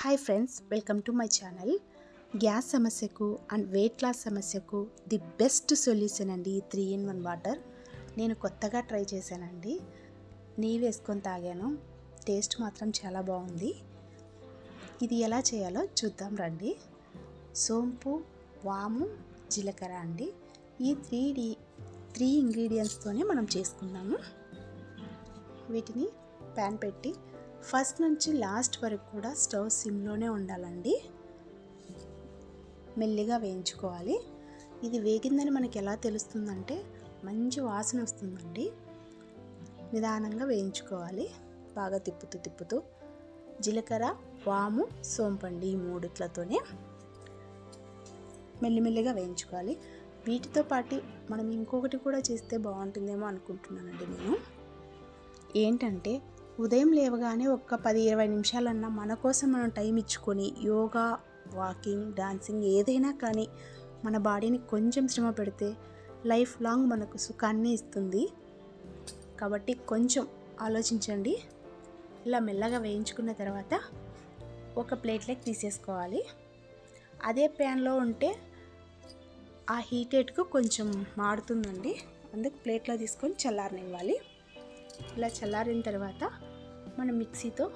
Hi friends welcome to my channel. Gas సమస్యకు and weight loss సమస్యకు the best solution అండి ఈ three in one water. నేను కొత్తగా ట్రై చేశానండి. నెయ్యి వేసుకొని తాగాను. టేస్ట్ మాత్రం చాలా బాగుంది. ఇది ఎలా చేయాలో చూద్దాం రండి. సోంపు వాము జీలకర్ర అండి. ఈ త్రీ డి త్రీ ఇంగ్రీడియంట్స్తోనే మనం చేసుకున్నాము వీటిని ప్యాన్ పెట్టి ఫస్ట్ నుంచి లాస్ట్ వరకు కూడా స్టవ్ సిమ్లోనే ఉండాలండి. మెల్లిగా వేయించుకోవాలి. ఇది వేగిందని మనకి ఎలా తెలుస్తుందంటే మంచి వాసన వస్తుందండి. నిదానంగా వేయించుకోవాలి. బాగా తిప్పుతూ తిప్పుతూ. జీలకర్ర వాము సోంపండి ఈ మూడిట్లతోనే మెల్లిమెల్లిగా వేయించుకోవాలి. వీటితో పాటు మనం ఇంకొకటి కూడా చేస్తే బాగుంటుందేమో అనుకుంటున్నానండి నేను. ఏంటంటే ఉదయం లేవగానే ఒక్క పది ఇరవై నిమిషాలన్నా మన కోసం మనం టైం ఇచ్చుకొని యోగా వాకింగ్ డాన్సింగ్ ఏదైనా కానీ మన బాడీని కొంచెం శ్రమ పెడితే లైఫ్ లాంగ్ మనకు సుఖాన్ని ఇస్తుంది. కాబట్టి కొంచెం ఆలోచించండి. ఇలా మెల్లగా వేయించుకున్న తర్వాత ఒక ప్లేట్లోకి తీసేసుకోవాలి. అదే ప్యాన్లో ఉంటే ఆ హీటెడ్కు కొంచెం మాడుతుందండి అందుకు ప్లేట్లో తీసుకొని చల్లారనివ్వాలి. ఇలా చల్లారిన తర్వాత మనం మిక్సీతో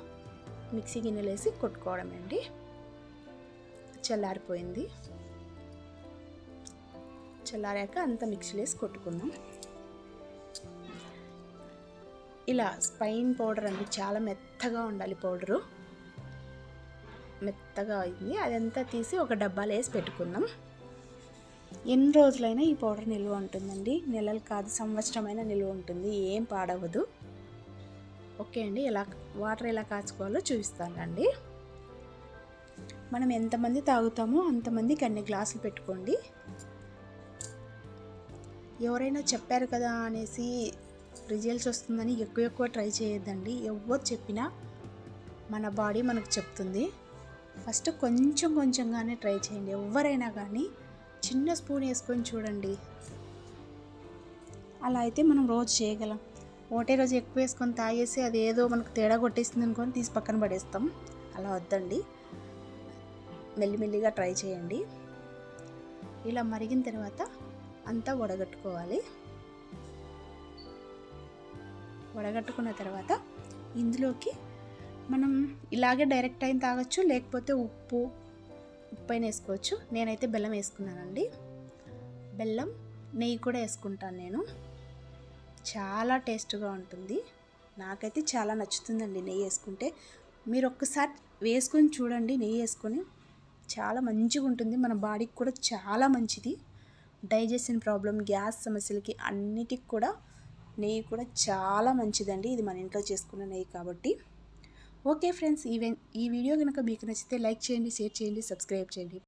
మిక్సీ గిన్నెలు వేసి కొట్టుకోవడం అండి చల్లారిపోయింది. చల్లారాక అంత మిక్సీలో వేసి కొట్టుకుందాం. ఇలా స్పైన్ పౌడర్ అండి చాలా మెత్తగా ఉండాలి పౌడరు. మెత్తగా అయింది. అదంతా తీసి ఒక డబ్బాలో వేసి పెట్టుకుందాం. ఎన్ని రోజులైనా ఈ పౌడర్ నిల్వ ఉంటుందండి. నెలలు కాదు సంవత్సరమైన నిల్వ ఉంటుంది. ఏం పాడవదు. ఓకే అండి. ఎలా వాటర్ ఎలా కాచుకోవాలో చూపిస్తానండి మనం ఎంతమంది తాగుతామో అంతమందికి అన్ని గ్లాసులు పెట్టుకోండి. ఎవరైనా చెప్పారు కదా అనేసి రిజల్ట్స్ వస్తుందని ఎక్కువ ఎక్కువ ట్రై చేయొద్దండి. ఎవరు చెప్పినా మన బాడీ మనకు చెప్తుంది. ఫస్ట్ కొంచెం కొంచెంగానే ట్రై చేయండి. ఎవరైనా కానీ చిన్న స్పూన్ వేసుకొని చూడండి. అలా అయితే మనం రోజు చేయగలం. ఒకటే రోజు ఎక్కువ వేసుకొని తాగేసి అది ఏదో మనకు తేడా కొట్టేసింది అనుకొని తీసి పక్కన పడేస్తాం. అలా వద్దండి. మెల్లిమెల్లిగా ట్రై చేయండి. ఇలా మరిగిన తర్వాత అంతా వడగట్టుకోవాలి. వడగట్టుకున్న తర్వాత ఇందులోకి మనం ఇలాగే డైరెక్ట్ అయిన తాగొచ్చు లేకపోతే ఉప్పు ఉప్పు అయినా వేసుకోవచ్చు. నేనైతే బెల్లం వేసుకున్నానండి. బెల్లం నెయ్యి కూడా వేసుకుంటాను నేను. చాలా టేస్ట్గా ఉంటుంది. నాకైతే చాలా నచ్చుతుందండి నెయ్యి వేసుకుంటే. మీరు ఒక్కసారి వేసుకొని చూడండి నెయ్యి వేసుకొని. చాలా మంచిగా ఉంటుంది. మన బాడీకి కూడా చాలా మంచిది. డైజెషన్ ప్రాబ్లం గ్యాస్ సమస్యలకి అన్నిటికి కూడా నెయ్యి కూడా చాలా మంచిదండి. ఇది మన ఇంట్లో చేసుకున్న నెయ్యి కాబట్టి. ఓకే ఫ్రెండ్స్ ఈవెన్ ఈ వీడియో కనుక మీకు నచ్చితే లైక్ చేయండి షేర్ చేయండి సబ్స్క్రైబ్ చేయండి.